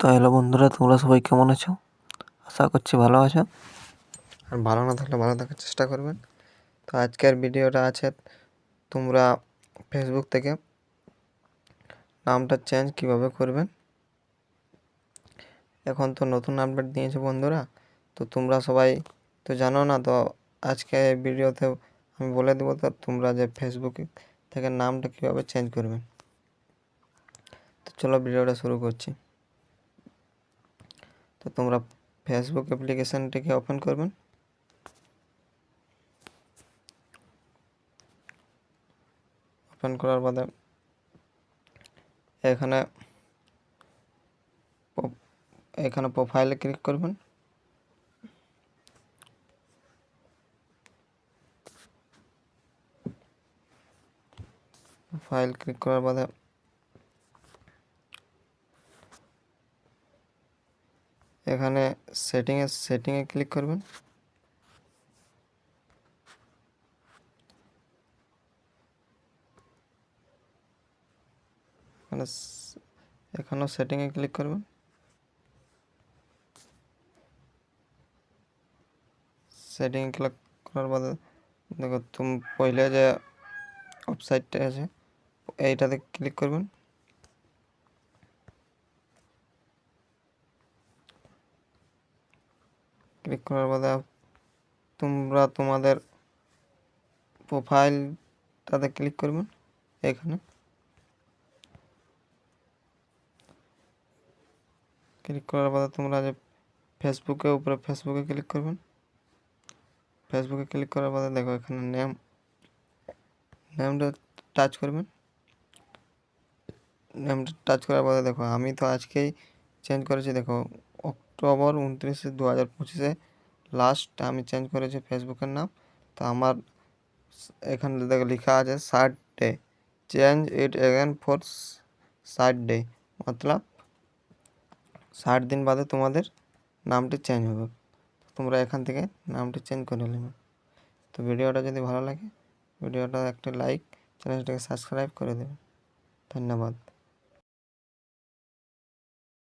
তো হ্যালো বন্ধুরা, তোমরা সবাই কেমন আছো? আশা করছি ভালো আছো। আর ভালো না থাকলে ভালো থাকার চেষ্টা করবেন। তো আজকের ভিডিওটা আছে তোমরা ফেসবুক থেকে নামটা চেঞ্জ কীভাবে করবেন। এখন তো নতুন আপডেট দিয়েছে বন্ধুরা, তো তোমরা সবাই তো জানো না, তো আজকে এই ভিডিওতে আমি বলে দেবো তো তোমরা যে ফেসবুক থেকে নামটা কীভাবে চেঞ্জ করবেন। তো চলো ভিডিওটা শুরু করছি। তোমরা ফেসবুক অ্যাপ্লিকেশানটিকে ওপেন করবেন। ওপেন করার বাদে এখানে এখানে প্রোফাইলে ক্লিক করবেন। ফাইল ক্লিক করার বাদে এখানে সেটিংয়ে সেটিংয়ে ক্লিক করবেন। এখানে এখানেও সেটিংয়ে ক্লিক করবেন। সেটিং ক্লিক করার বাদে, দেখো, তুমি পहिले যে ওয়েবসাইটটা আছে, এইটাতে ক্লিক করবেন। ক্লিক করার বাদে তোমরা তোমাদের প্রোফাইলটাতে ক্লিক করবেন, এখানে। ক্লিক করার বাদে তোমরা যে ফেসবুকে উপরে ফেসবুকে ক্লিক করবেন। ফেসবুকে ক্লিক করার বাদে দেখো এখানে নেম নেমটা টাচ করবেন। নেমটা টাচ করার পরে দেখো আমি তো আজকেই চেঞ্জ করেছি, দেখো অক্টোবর উনত্রিশে দু হাজার পঁচিশে লাস্ট আমি চেঞ্জ করেছি ফেসবুকের নাম। তো আমার এখানে দেখো, লেখা আছে ষাট day change it again for ষাট ডে মতলব ষাট দিন বাদে তোমাদের নামটি চেঞ্জ হবে। তোমরা এখান থেকে নামটি চেঞ্জ করে নেবে। তো ভিডিওটা যদি ভালো লাগে, ভিডিওটা একটা লাইক চ্যানেলটাকে সাবস্ক্রাইব করে দেবে। ধন্যবাদ।